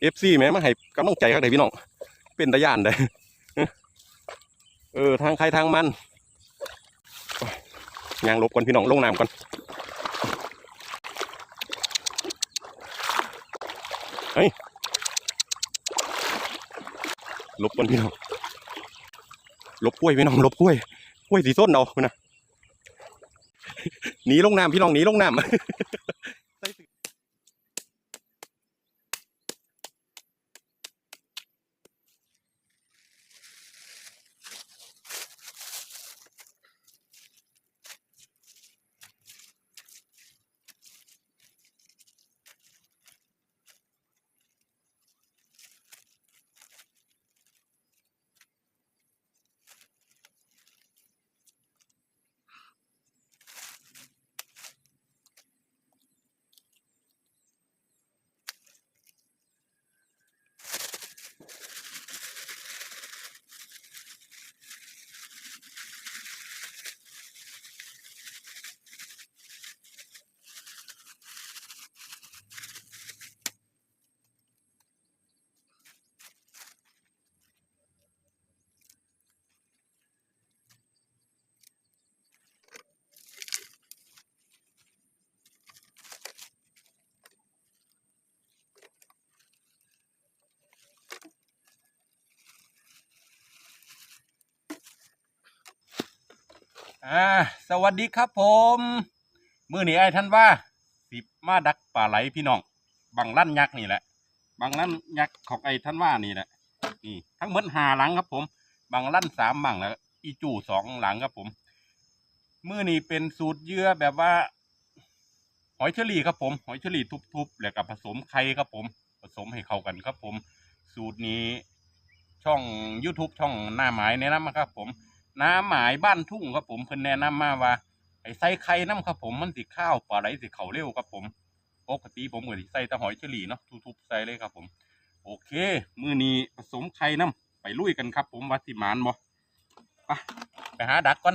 เอฟซีแม่มาให้กำลังใจครับเด็พี่น้อง เป็นตะย่านเลยเออทางใครทางมันยางลบก่อนพี่น้องลงน้ำก่อนเฮ้ยลบก่อนพี่น้องลบกล้วยพี่น้องลบกล้วยกล้วยสีส้นเอาคุณนะหนีลงน้ำพี่น้องหนีลงน้ำ อ่าสวัสดีครับผมมื้อนี้ไอ้ท่านว่าสิมาดักปลาไหลพี่น้องบังลั่นยักษ์นี่แหละบังลั่นยักษ์ของไอ้ท่านว่านี่แหละนี่ทั้งหมดหาหลังครับผมบังลั่นสามบังแล้วอีจู่สองหลังครับผมมื้อนี้เป็นสูตรเยื่อแบบว่า หอยเชอรี่ครับผม หอยเชอรี่ทุบๆแล้วกับผสมไข่ครับผม ผสมให้เข้ากันครับผม สูตรนี้ช่อง YouTube ช่องหน้าหมายแนะนำมาครับผม น้าหมายบ้านทุ่งครับผมเพิ่นแนะนำมาว่าไอ้ใส่ไข่น้ำครับผมมันสิข้าวปลาไหลสิเขาเร็วครับผมปกติผมก็สิใส่ตะหอยเฉลี่เนาะทุบๆใส่เลยครับผม โอเค มือนี้ผสมไข่น้ำไปลุยกันครับ ผมว่าสิหมานบ่ไปไปหาดักก่อน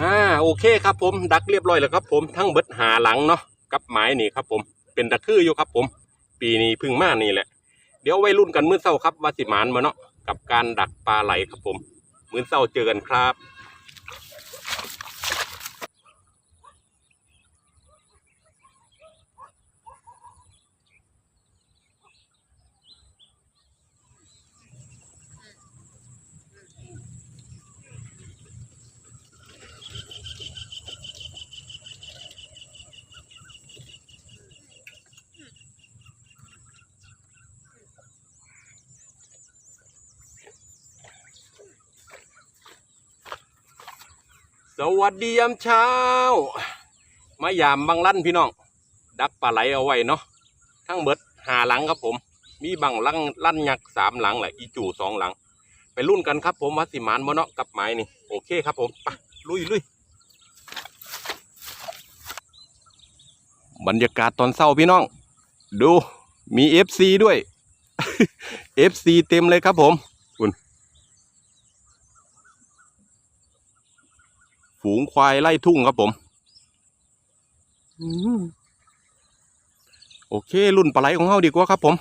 อ่า โอเคครับผม ดักเรียบร้อยแล้วครับ ผมทั้งเบิดหาหลังเนาะกับไม้นี่ครับ ผมเป็นตะคืออยู่ครับ ผม ปีนี้พึ่งมานี่แหละ เดี๋ยวไว้รุ่นกันมื้อเช้าครับว่าสิหมานมาเนาะกับการดักปลาไหลครับผมมื้อเช้าเจอกันครับ วัสดียามเช้า มายามบางลั่นพี่น้อง ดักปลาไหลเอาไว้เนาะทั้งเบิดหาหลังครับผม มีบางลังลั่นยักษ์สามหลังแหละอีจู่สองหลัง ไปรุ่นกันครับผมว่าสิมานบ่เนาะกับไม้นี่ โอเคครับผมไปลุยลุยบรรยากาศตอนเช้าพี่น้อง ดูมีเอฟซีด้วยเอฟซีเต็มเลยครับผม ฝูงควายไล่ทุ่งครับผมโอเค รุ่นปลาไหลของเฮาดีกว่าครับ ผม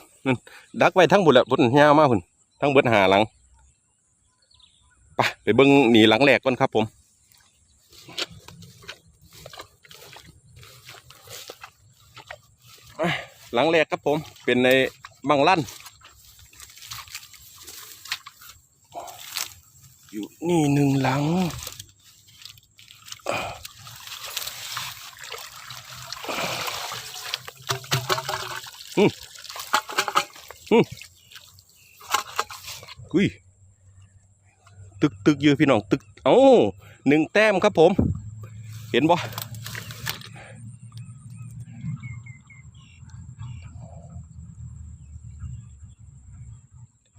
ดักไว้ทั้งหมดแหละพุ่นยามากพุ่นทั้งเบิดหาหลังไปไปเบิ้งหนีหลังแหลกก่อนครับ ผมหลังแรกครับผมเป็นในบังลั่น อยู่นี่หนึ่งหลัง อืมอืมอุ้ยตึกตึกอยู่พี่น้องตึกเอ้าหนึ่งแต้มครับผม เห็นบ่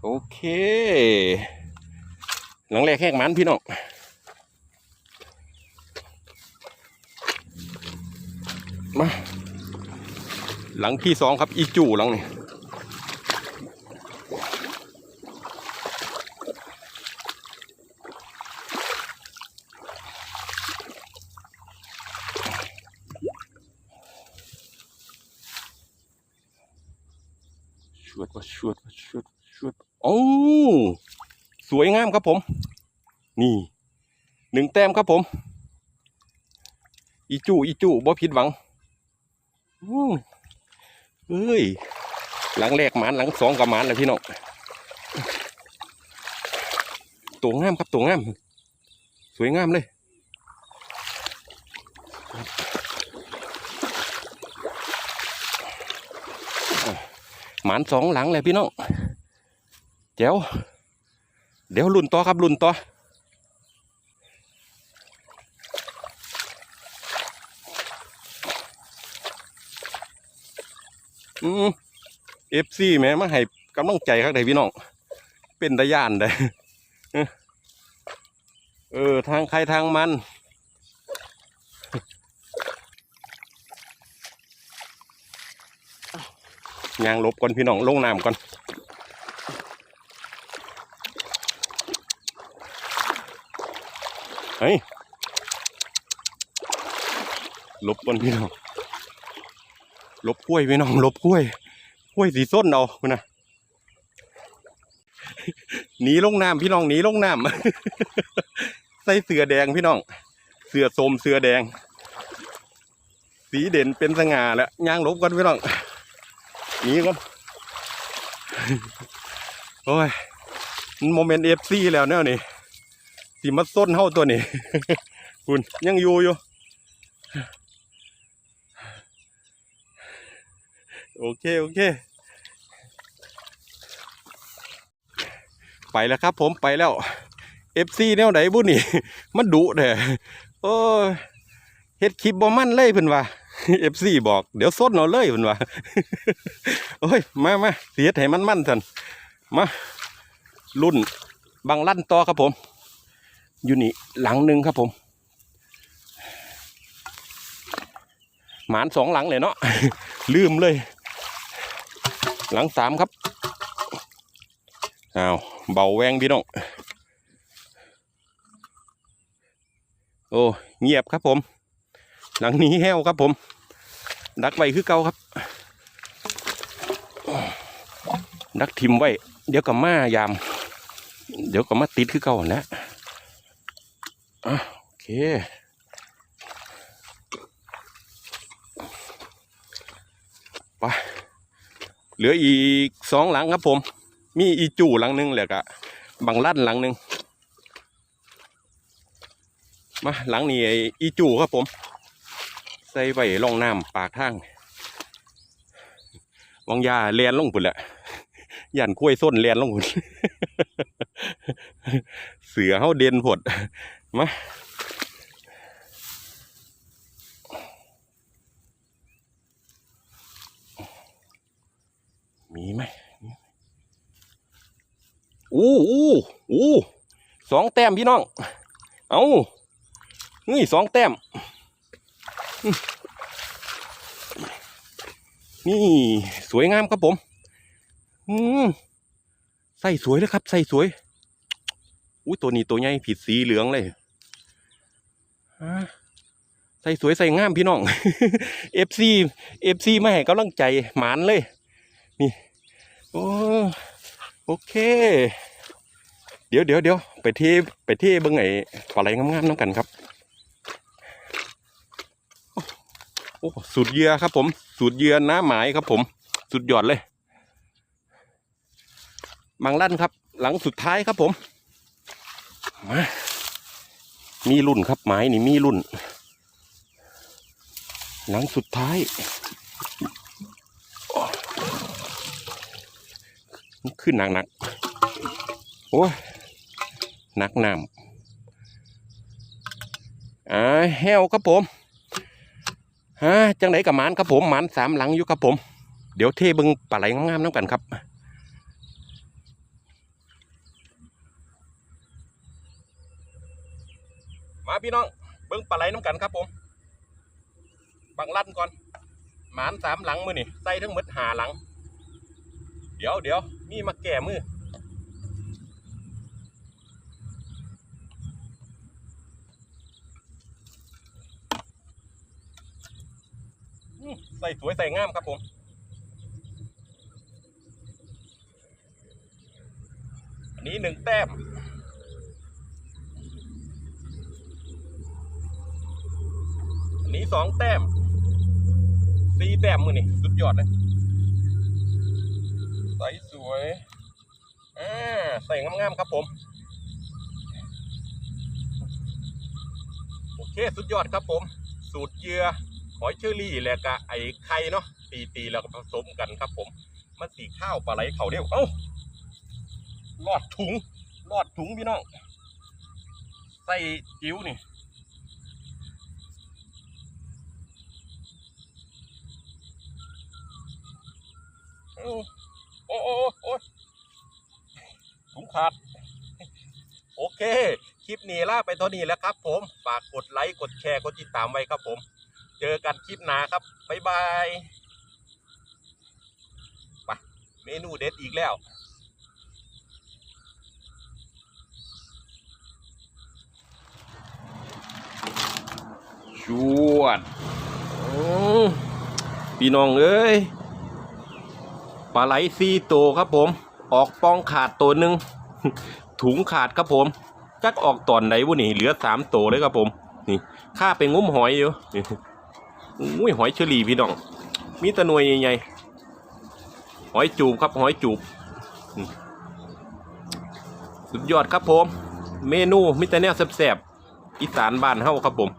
โอเค หลังแรกแหกมันพี่น้อง หลังที่สองครับ อีจู่หลังนี่ชวดว่าชวดว่าชวดชวดโอ้สวยงามครับผม นี่หนึ่งแต้มครับผม อีจูอีจูบ่ผิดหวังอืม เอ้ย หลังแรกหมานหลังสองกับหมานเลยพี่น้องตัวงามครับตัวงาม สวยงามเลยหมานสองหลังเลยพี่น้องแจ๋วเดี๋ยวลุ่นต่อครับลุ่นต่อ เอฟซีแม่มาให้กำลังใจครับเลยพี่น้อง เป็นตะย่านเลยเออ ทางใครทางมันยางลบก่อนพี่น้องลงน้ำก่อนเฮ้ยลบก่อนพี่น้อง ลบกล้วยพี่น้องลบกล้วยกล้วยสีส้นเอาคุณนะหนีลงน้ำพี่น้องหนีลงน้ำใส่เสือแดงพี่น้อง เสือส้มเสือแดง สีเด่นเป็นสง่าแล้วย่างลบกันพี่น้องหนีก่อนโอ้ยโมเมนต์เอฟซีแล้วเนี่ยนี่สีมาส้นเท่าตัวนี้คุณยังอยู่อยู่ โอเค โอเค ไปแล้วครับผมไปแล้วเอฟซีแนวไหนบุนี่ มันดุเด้อโอ้ยเฮ็ดคลิปบ่มันเลยเพิ่นว่าเอฟซีบอกเดี๋ยวส้นเอาเลยเพิ่นว่าโอ้ย มามาเสียดให้มันมันสันมารุ่นบางลั่นต่อครับผม อยู่นี่หลังหนึ่งครับผม หมานสองหลังเลยเนาะลืมเลย หลังสามครับอ้าวเบาแวงพี่น้องโอ้เงียบครับผม หลังนี้แห้วครับผม ดักไว้คือเก่าครับ ดักทิมไว้ เดี๋ยวก็มายาม เดี๋ยวก็มาติดคือเก่านะอะโอเคไป เหลืออีกสองหลังครับผม มีอีจู่หลังหนึงเหลือกะบังลั่นหลังหนึงมาหลังนี้ไอ้อีจู่ครับผม ใส่ไว้ร่องน้ำปากทางวังยาเลียนลงปุ่นแหละยันกล้วยส้นเลียนลงปุ่นเสือเฮาเด่นผดมา มีไหมอู้อู้อู้สองแต้มพี่น้อง เอานี่สองแต้ม นี่สวยงามครับผม อืมใส่สวยเลยครับ ใส่สวย อุ้ยตัวนี้ตัวใหญ่ผิดสีเหลืองเลยใส่สวยใส่งามพี่น้องเอฟซีเอฟซีไม่ให้กำลังใจหมานเลย นี่โอ้โอเค เดี๋ยวเดี๋ยวเดี๋ยวไปเทไปเทเบิ้งไอ้ปลาไหลงามๆน้ำกันครับ โอ้สูตรเยือครับผม สูตรเยือน้าหมายครับผม สุดยอดเลยบางลั่นครับ หลังสุดท้ายครับผมมามีรุ่นครับไม้นี่มีรุ่น หลังสุดท้ายโอ้ ขึ้นหนักหนักโอ้ยหนักหนำอ่าแฮวครับผมฮะจังไหนกับหมานครับผมหมานสามหลังอยู่ครับผม เดี๋ยวเทบิงปลาไหลงามๆน้ำกันครับมาพี่น้องเบิ้งปลาไหลน้ำกันครับผมบังลั่นก่อนหมานสามหลังมือนี่ใส่ทั้งหมดหาหลัง ดี๋ยวเดี๋ยวมีมาแก่มือใส่สวยใส่งามครับผมอันนี้หนึ่งแต้มอันนี้สองแต้มสี่แต้มมือนี่สุดยอดเลย วยอ่าใส่งามๆครับผม โอเคสุดยอดครับผม สูตรเยื่อหอยเชอรี่แล้วก็ไอ้ไข่เนาะตีตีๆแล้วก็ผสมกันครับผม มันสีข้าวปลาไหลเขาเดียวเอ้าลอดถุงลอดถุงพี่น้องใส่จิ๋วนี่โอ้ อ้โอ้โอ้ยถุงขาด โอเค คลิปนี้ล่าไปเท่านี้แล้วครับ ผมฝากกดไลค์กดแชร์กดติดตามไว้ครับผม เจอกันคลิปหน้าครับบ๊ายบายไปเมนูเด็ดอีกแล้วชวดอื้อพี่น้องเอ้ย ปลาไหลซีโตครับผม ออกปองขาดตัวหนึ่งถุงขาดครับผม จักออกตอนไหนวะนี่เหลือสามตัวเลยครับผม นี่ข้าไปงุ้มหอยอยู่นี่อุ้ยหอยเชอรี่พี่น้อง มีตะนวยใหญ่ๆหอยจูบครับหอยจูบ สุดยอดครับผม เมนูมิต่แนวแซ่บๆอีสานบ้านเฮาครับผม